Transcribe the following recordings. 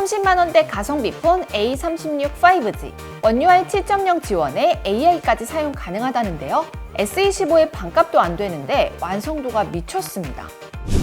30만원대 가성비 폰 A36 5G 원UI 7.0 지원에 AI까지 사용 가능하다는데요. S25의 반값도 안 되는데 완성도가 미쳤습니다.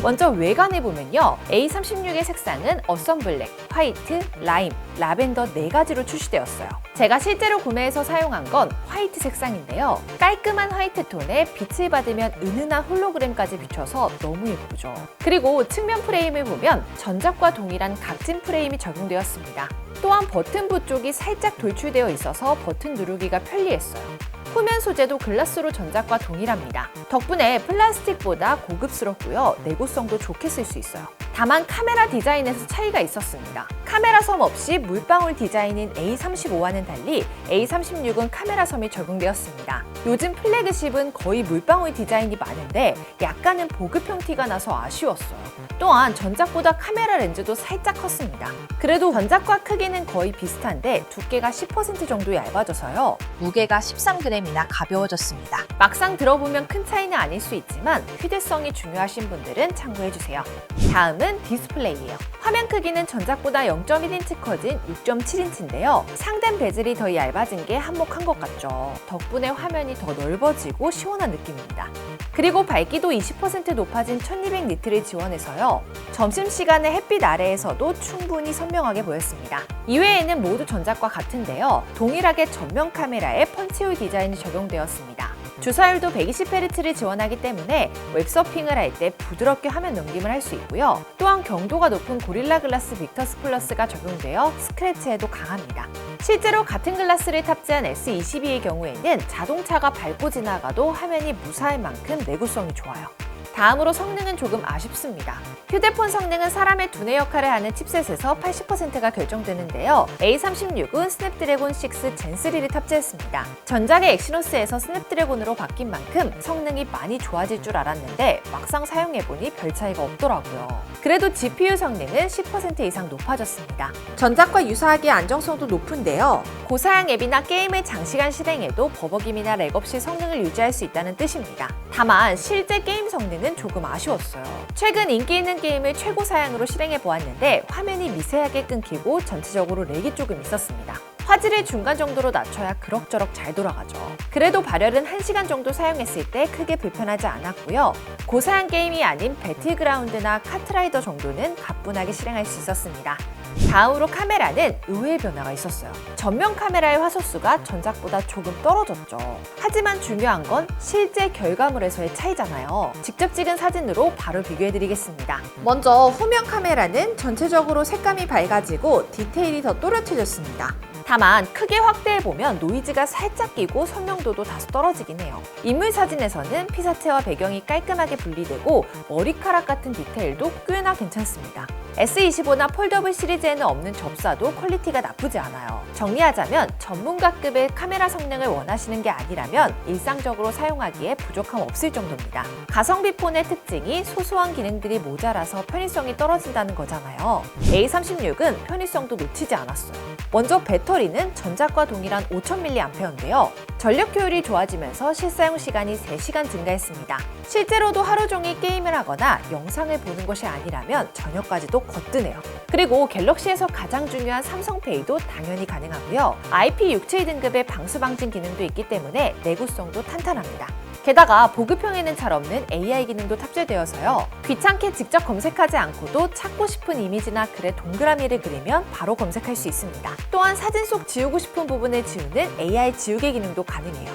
먼저 외관에 보면요. A36의 색상은 어썸 블랙, 화이트, 라임, 라벤더 네 가지로 출시되었어요. 제가 실제로 구매해서 사용한 건 화이트 색상인데요. 깔끔한 화이트 톤에 빛을 받으면 은은한 홀로그램까지 비춰서 너무 예쁘죠. 그리고 측면 프레임을 보면 전작과 동일한 각진 프레임이 적용되었습니다. 또한 버튼부 쪽이 살짝 돌출되어 있어서 버튼 누르기가 편리했어요. 후면 소재도 글라스로 전작과 동일합니다. 덕분에 플라스틱보다 고급스럽고요. 내구성도 좋게 쓸 수 있어요. 다만 카메라 디자인에서 차이가 있었습니다. 카메라 섬 없이 물방울 디자인인 A35와는 달리 A36은 카메라 섬이 적용되었습니다. 요즘 플래그십은 거의 물방울 디자인이 많은데 약간은 보급형 티가 나서 아쉬웠어요. 또한 전작보다 카메라 렌즈도 살짝 컸습니다. 그래도 전작과 크기는 거의 비슷한데 두께가 10% 정도 얇아져서요. 무게가 13g이나 가벼워졌습니다. 막상 들어보면 큰 차이는 아닐 수 있지만 휴대성이 중요하신 분들은 참고해주세요. 다음은 디스플레이예요. 화면 크기는 전작보다 0.1인치 커진 6.7인치인데요. 상단 베젤이 더 얇아진 게 한몫한 것 같죠. 덕분에 화면이 더 넓어지고 시원한 느낌입니다. 그리고 밝기도 20% 높아진 1200 니트를 지원해서요. 점심시간에 햇빛 아래에서도 충분히 선명하게 보였습니다. 이외에는 모두 전작과 같은데요. 동일하게 전면 카메라에 펀치홀 디자인이 적용되었습니다. 주사율도 120Hz를 지원하기 때문에 웹서핑을 할 때 부드럽게 화면 넘김을 할 수 있고요. 또한 경도가 높은 고릴라 글라스 빅터스 플러스가 적용되어 스크래치에도 강합니다. 실제로 같은 글라스를 탑재한 S22의 경우에는 자동차가 밟고 지나가도 화면이 무사할 만큼 내구성이 좋아요. 다음으로 성능은 조금 아쉽습니다. 휴대폰 성능은 사람의 두뇌 역할을 하는 칩셋에서 80%가 결정되는데요. A36은 스냅드래곤 6 젠3를 탑재했습니다. 전작의 엑시노스에서 스냅드래곤으로 바뀐 만큼 성능이 많이 좋아질 줄 알았는데 막상 사용해보니 별 차이가 없더라고요. 그래도 GPU 성능은 10% 이상 높아졌습니다. 전작과 유사하게 안정성도 높은데요. 고사양 앱이나 게임을 장시간 실행해도 버벅임이나 렉 없이 성능을 유지할 수 있다는 뜻입니다. 다만 실제 게임 성능은 조금 아쉬웠어요. 최근 인기 있는 게임을 최고 사양으로 실행해 보았는데 화면이 미세하게 끊기고 전체적으로 렉이 조금 있었습니다. 화질을 중간 정도로 낮춰야 그럭저럭 잘 돌아가죠. 그래도 발열은 1시간 정도 사용했을 때 크게 불편하지 않았고요. 고사양 게임이 아닌 배틀그라운드나 카트라이더 정도는 가뿐하게 실행할 수 있었습니다. 다음으로 카메라는 의외의 변화가 있었어요. 전면 카메라의 화소수가 전작보다 조금 떨어졌죠. 하지만 중요한 건 실제 결과물에서의 차이잖아요. 직접 찍은 사진으로 바로 비교해드리겠습니다. 먼저 후면 카메라는 전체적으로 색감이 밝아지고 디테일이 더 또렷해졌습니다. 다만 크게 확대해보면 노이즈가 살짝 끼고 선명도도 다소 떨어지긴 해요. 인물 사진에서는 피사체와 배경이 깔끔하게 분리되고 머리카락 같은 디테일도 꽤나 괜찮습니다. S25나 폴더블 시리즈에는 없는 접사도 퀄리티가 나쁘지 않아요. 정리하자면 전문가급의 카메라 성능을 원하시는 게 아니라면 일상적으로 사용하기에 부족함 없을 정도입니다. 가성비 폰의 특징이 소소한 기능들이 모자라서 편의성이 떨어진다는 거잖아요. A36은 편의성도 놓치지 않았어요. 먼저 배터리는 전작과 동일한 5000mAh인데요. 전력 효율이 좋아지면서 실사용 시간이 3시간 증가했습니다. 실제로도 하루 종일 게임을 하거나 영상을 보는 것이 아니라면 저녁까지도 거뜬해요. 그리고 갤럭시에서 가장 중요한 삼성페이도 당연히 가능하고요. IP67 등급의 방수 방진 기능도 있기 때문에 내구성도 탄탄합니다. 게다가 보급형에는 잘 없는 AI 기능도 탑재되어서요. 귀찮게 직접 검색하지 않고도 찾고 싶은 이미지나 글에 동그라미를 그리면 바로 검색할 수 있습니다. 또한 사진 속 지우고 싶은 부분을 지우는 AI 지우개 기능도 가능해요.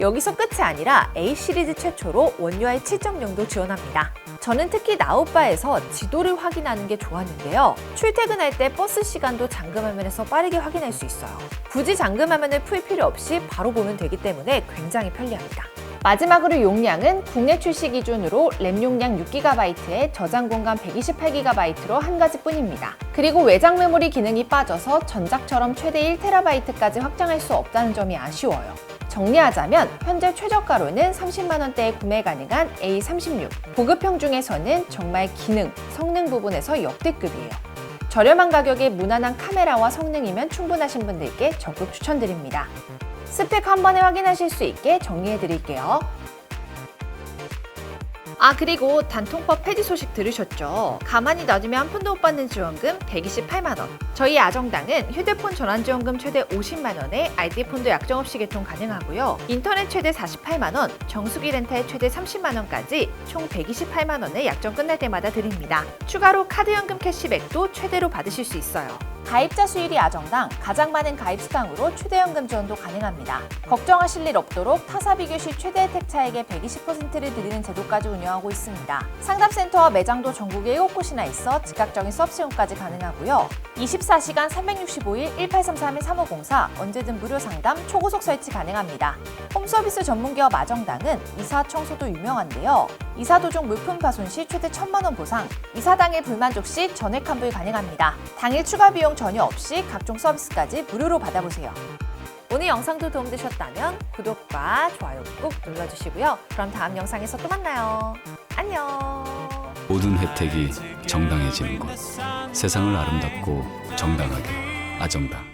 여기서 끝이 아니라 A 시리즈 최초로 원UI 7.0도 지원합니다. 저는 특히 나우바에서 지도를 확인하는 게 좋았는데요. 출퇴근할 때 버스 시간도 잠금 화면에서 빠르게 확인할 수 있어요. 굳이 잠금 화면을 풀 필요 없이 바로 보면 되기 때문에 굉장히 편리합니다. 마지막으로 용량은 국내 출시 기준으로 램 용량 6GB에 저장 공간 128GB로 한 가지뿐입니다. 그리고 외장 메모리 기능이 빠져서 전작처럼 최대 1TB까지 확장할 수 없다는 점이 아쉬워요. 정리하자면 현재 최저가로는 30만원대에 구매 가능한 A36 보급형 중에서는 정말 기능, 성능 부분에서 역대급이에요. 저렴한 가격에 무난한 카메라와 성능이면 충분하신 분들께 적극 추천드립니다. 스펙 한 번에 확인하실 수 있게 정리해 드릴게요. 아 그리고 단통법 폐지 소식 들으셨죠? 가만히 놔두면 한 푼도 못 받는 지원금 128만 원. 저희 아정당은 휴대폰 전환 지원금 최대 50만 원에 알뜰폰도 약정 없이 개통 가능하고요. 인터넷 최대 48만 원, 정수기 렌탈 최대 30만 원까지 총 128만 원의 약정 끝날 때마다 드립니다. 추가로 카드 연금 캐시백도 최대로 받으실 수 있어요. 가입자 수일이 아정당 가장 많은 가입 수당으로 최대 연금 지원도 가능합니다. 걱정하실 일 없도록 타사 비 교 시 최대 혜택 차액의 120%를 드리는 제도까지 운영하고 있습니다. 상담센터와 매장도 전국에 7곳이나 있어 즉각적인 수업 시험까지 가능하고요. 24시간 365일 1833-3504 언제든 무료 상담, 초고속 설치 가능합니다. 홈서비스 전문기업 아정당은 이사 청소도 유명한데요. 이사 도중 물품 파손 시 최대 1천만 원 보상, 이사 당일 불만족 시 전액 환불 가능합니다. 당일 추가 비용 전혀 없이 각종 서비스까지 무료로 받아보세요. 오늘 영상도 도움되셨다면 구독과 좋아요 꾹 눌러주시고요. 그럼 다음 영상에서 또 만나요. 안녕. 모든 혜택이 정당해지는 곳 세상을 아름답고 정당하게 아정당